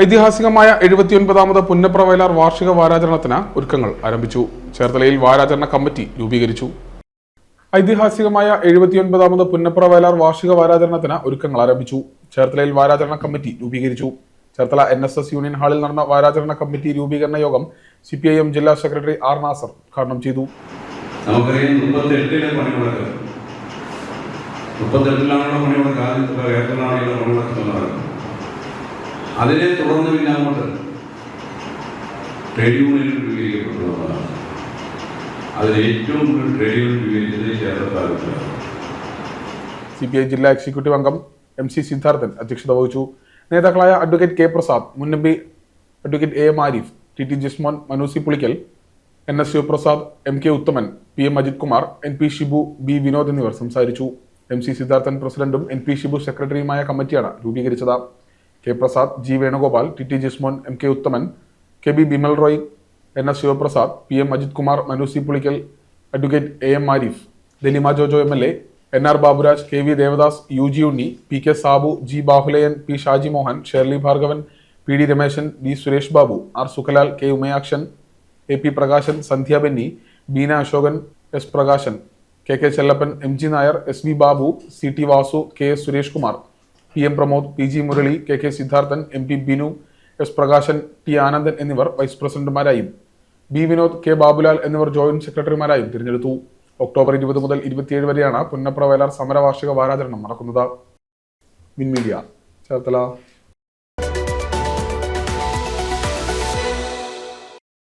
ഐതിഹാസികമായ എഴുപത്തിയൊൻപതാമത് പുന്നപ്ര വയലാർ വാർഷിക വാരാചരണത്തിന് ഒരുക്കങ്ങൾ ആരംഭിച്ചു. ചേർത്തലയിൽ വാരാചരണ കമ്മിറ്റി രൂപീകരിച്ചു. ഐതിഹാസികമായ എഴുപത്തിയൊൻപതാമത് പുന്നപ്ര വയലാർ വാർഷിക വാരാചരണത്തിന് ഒരുക്കങ്ങൾ ആരംഭിച്ചു. ചേർത്തലയിൽ വാരാചരണ കമ്മിറ്റി രൂപീകരിച്ചു. Cherthala N S S union ഹാളിൽ നടന്ന വാരാചരണ കമ്മിറ്റി രൂപീകരണ യോഗം സി പി ഐ എം ജില്ലാ സെക്രട്ടറി ആർ നാസർ ഉദ്ഘാടനം ചെയ്തു. നമുക്കറിയാം മുപ്പത്തെട്ടിലെ മുപ്പത്തെട്ടിലാണല്ലോ പണിമുടക്ക്. ആദ്യത്തെ കേരളത്തിലാണല്ലോ പണിമുടക്ക് നടക്കുന്നത്. അതിനെ തുടർന്ന് പിന്നെ അങ്ങോട്ട് ട്രേഡ് യൂണിയൻ രൂപീകരിക്കപ്പെട്ടതാണ് അതിൽ ഏറ്റവും കൂടുതൽ ട്രേഡ് യൂണിയൻ രൂപീകരിച്ചത് കേരള താലൂക്കിലാണ് സി പി ഐ ജില്ലാ എക്സിക്യൂട്ടീവ് അംഗം എം സി സിദ്ധാർത്ഥൻ അധ്യക്ഷത വഹിച്ചു. നേതാക്കളായ അഡ്വക്കേറ്റ് കെ പ്രസാദ് മുൻ M P advocate A M Arif T T Jismon Manu C Pulickal N S Sivaprasad M K Uthaman P M Ajith Kumar N P Shibu B Vinod എന്നിവർ സംസാരിച്ചു. M C Siddharthan പ്രസിഡന്റും N P Shibu സെക്രട്ടറിയുമായ കമ്മിറ്റിയാണ് രൂപീകരിച്ചത്. K Prasad G Venugopal T T Jismon M K Uthaman K B Bimal Roy N S Sivaprasad P M Ajith Kumar Manu C Pulickal advocate A M Arif Dalima Jojo M L A N R Baburaj K V Devadas U G Unni P K Sabu G Bahulayan P Shaji Mohan Shirley Bhargavan P D Rameshan B Suresh Babu R Sukhalal K Umayakshan A P Prakashan Sandhya Benny Beena Ashokan S Prakashan K K Chellappan M G Nair S V Babu C T Vasu K S Suresh Kumar. P M Pramod P G Murali K K Siddharthan M P Binu S Prakashan T Anandan എന്നിവർ vice പ്രസിഡന്റുമാരായും. B Vinod K Babulal എന്നിവർ joint സെക്രട്ടറിമാരായും തിരഞ്ഞെടുത്തു. October ഇരുപത് മുതൽ ഇരുപത്തിയേഴ് വരെയാണ് പുന്നപ്ര വയലാർ സമരവാർഷിക വാരാചരണം നടക്കുന്നത്. മിൻ മീഡിയ ചേർത്തല.